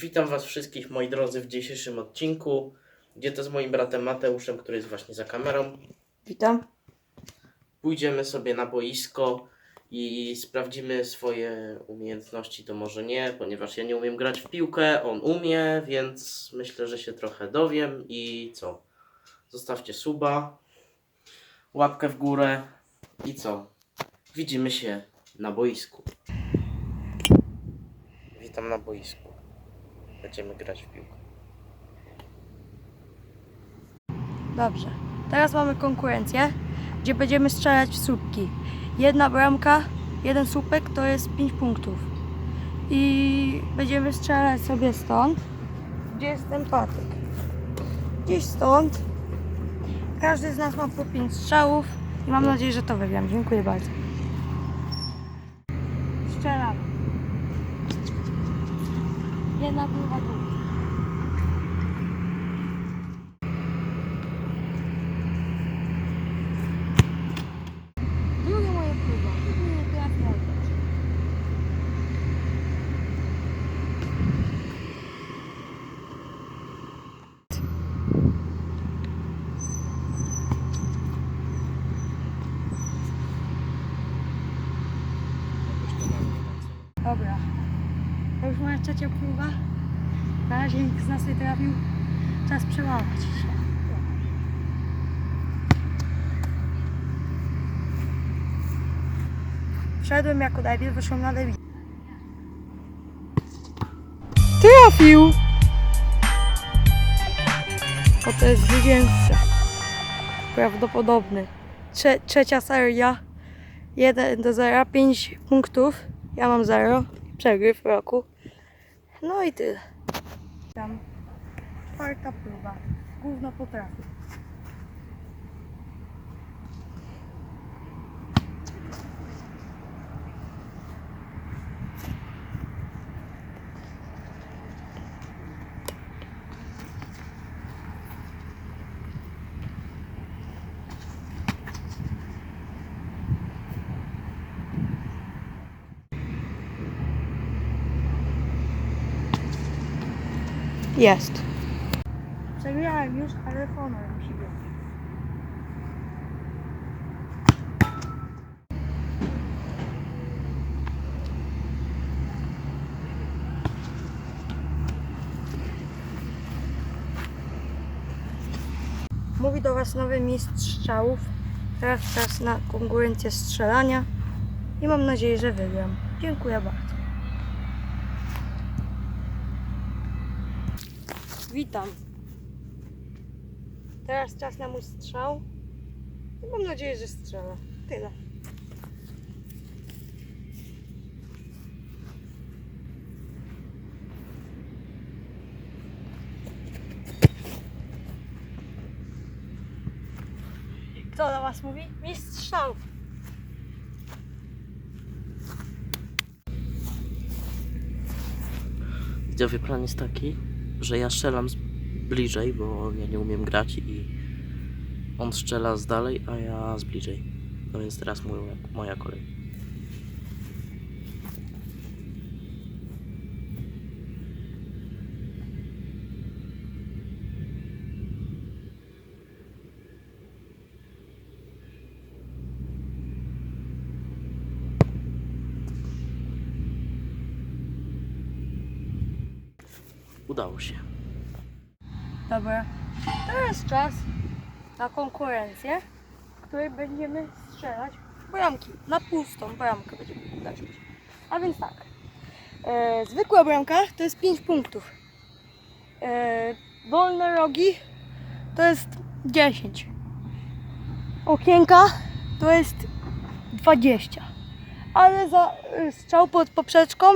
Witam Was wszystkich, moi drodzy, w dzisiejszym odcinku, gdzie to z moim bratem Mateuszem, który jest właśnie za kamerą. Witam. Pójdziemy sobie na boisko i sprawdzimy swoje umiejętności. To może nie, ponieważ ja nie umiem grać w piłkę, on umie, więc myślę, że się trochę dowiem. I co? Zostawcie suba, łapkę w górę i co? Widzimy się na boisku. Witam na boisku. Będziemy grać w piłkę. Dobrze. Teraz mamy konkurencję, gdzie będziemy strzelać w słupki. Jedna bramka, jeden słupek to jest 5 punktów. I będziemy strzelać sobie stąd, gdzie jest ten patyk. Gdzieś stąd. Każdy z nas ma po 5 strzałów i mam nadzieję, że to wygram. Dziękuję bardzo. Jedna, druga, druga. Druga moja próba. Nie trafiła też. Dobra. To już moja trzecia próba. Na razie nikt z nas nie trafił. Czas przełamać się. Wszedłem jako debil, wyszłem na debil. Trafił! O, to jest zwycięzca. Prawdopodobny. Trze trzecia seria. 1 do 0, 5 punktów. Ja mam 0. Przegryw roku. No i tyle. Tam. Czwarta próba. Gówno potrafi. Jest. Przegrałem już, ale honor musi być. Mówi do Was nowy mistrz strzałów. Teraz czas na konkurencję strzelania i mam nadzieję, że wygram. Dziękuję bardzo. Witam. Teraz czas na mój strzał. I mam nadzieję, że strzelę. Tyle. Kto do Was mówi? Mistrz strzałów. Widzowie, plan jest taki, że ja strzelam bliżej, bo ja nie umiem grać i on strzela z dalej, a ja z bliżej. No więc teraz moja kolej. Udało się. Dobra. Teraz czas na konkurencję, w której będziemy strzelać w bramki. Na pustą bramkę będziemy uderzyć. A więc tak. E, zwykła bramka to jest 5 punktów. E, wolne rogi to jest 10. Okienka to jest 20. Ale za e, strzał pod poprzeczką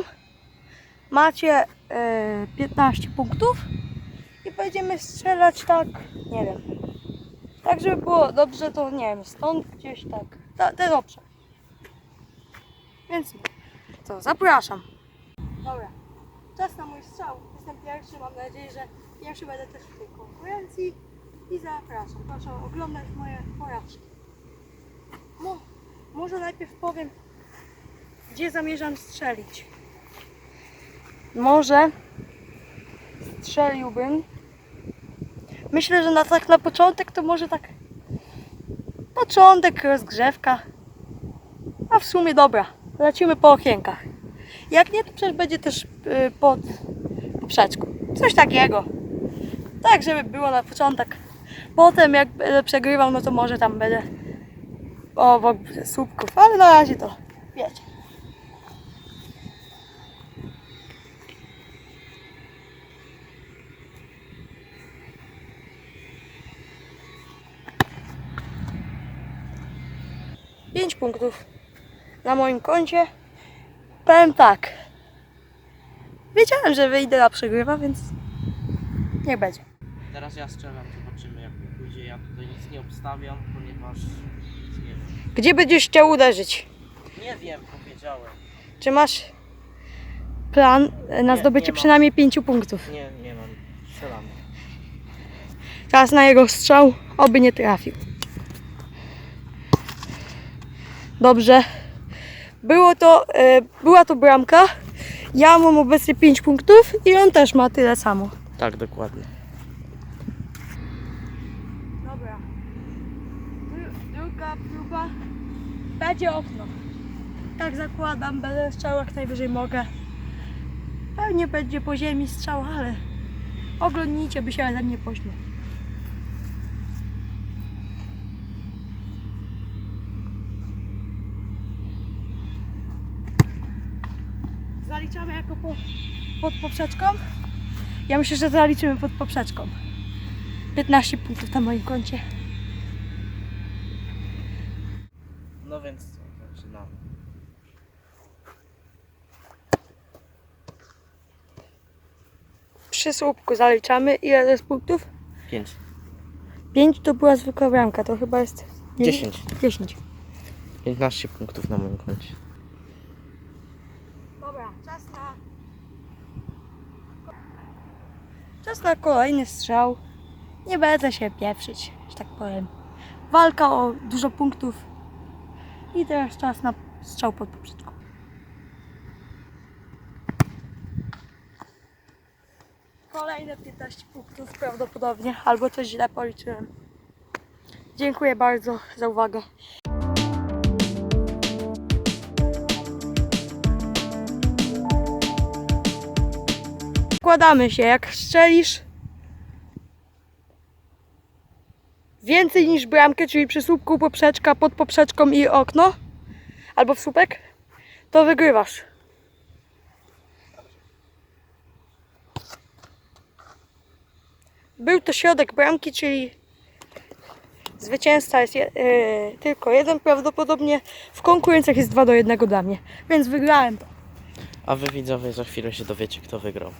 macie 15 punktów i będziemy strzelać tak, nie wiem. Tak, żeby było dobrze, to nie wiem, stąd gdzieś tak, ta, ten obszar. Więc co, zapraszam. Dobra, czas na mój strzał. Jestem pierwszy, mam nadzieję, że pierwszy będę też w tej konkurencji i zapraszam. Proszę oglądać moje porażki. No, może najpierw powiem, gdzie zamierzam strzelić. Może strzeliłbym. Myślę, że na tak na początek to może tak. Początek, rozgrzewka. A w sumie dobra. Lecimy po okienkach. Jak nie, to przecież będzie też y, pod poprzeczką. Coś takiego. Tak, żeby było na początek. Potem jak będę przegrywał, no to może tam będę obok słupków, ale na razie to wiecie. Pięć punktów na moim koncie. Powiem tak. Wiedziałem, że wyjdę na przegrywa, więc niech będzie. Teraz ja strzelam, zobaczymy jak mi pójdzie. Ja tutaj nic nie obstawiam, ponieważ nic nie wiem. Gdzie będziesz chciał uderzyć? Nie wiem, powiedziałem. Czy masz plan na Nie, zdobycie nie mam. przynajmniej pięciu punktów? Nie, nie mam. Strzelam. Czas na jego strzał, oby nie trafił. Dobrze. Było to, e, była to bramka. Ja mam obecnie 5 punktów i on też ma tyle samo. Tak, dokładnie. Dobra. Druga próba. Będzie okno. Tak zakładam, będę strzał jak najwyżej mogę. Pewnie będzie po ziemi strzał, ale oglądnijcie, by się ode mnie pośmiał. Zaliczamy jako po, pod poprzeczką? Ja myślę, że zaliczymy pod poprzeczką. 15 punktów na moim koncie. No więc co, zaczynamy. Przy słupku zaliczamy. Ile to jest punktów? 5. 5 to była zwykła bramka, to chyba jest... nie- 10. 10. 15 punktów na moim koncie. Dobra, czas na... Czas na kolejny strzał. Nie będę się pieprzyć, że tak powiem. Walka o dużo punktów. I teraz czas na strzał pod poprzeczką. Kolejne 15 punktów prawdopodobnie, albo coś źle policzyłem. Dziękuję bardzo za uwagę. Składamy się, jak strzelisz więcej niż bramkę, czyli przy słupku poprzeczka, pod poprzeczką i okno, albo w słupek, to wygrywasz. Był to środek bramki, czyli zwycięzca jest je, yy, tylko jeden prawdopodobnie. W konkurencjach jest 2 do 1 dla mnie, więc wygrałem to. A wy widzowie za chwilę się dowiecie kto wygrał.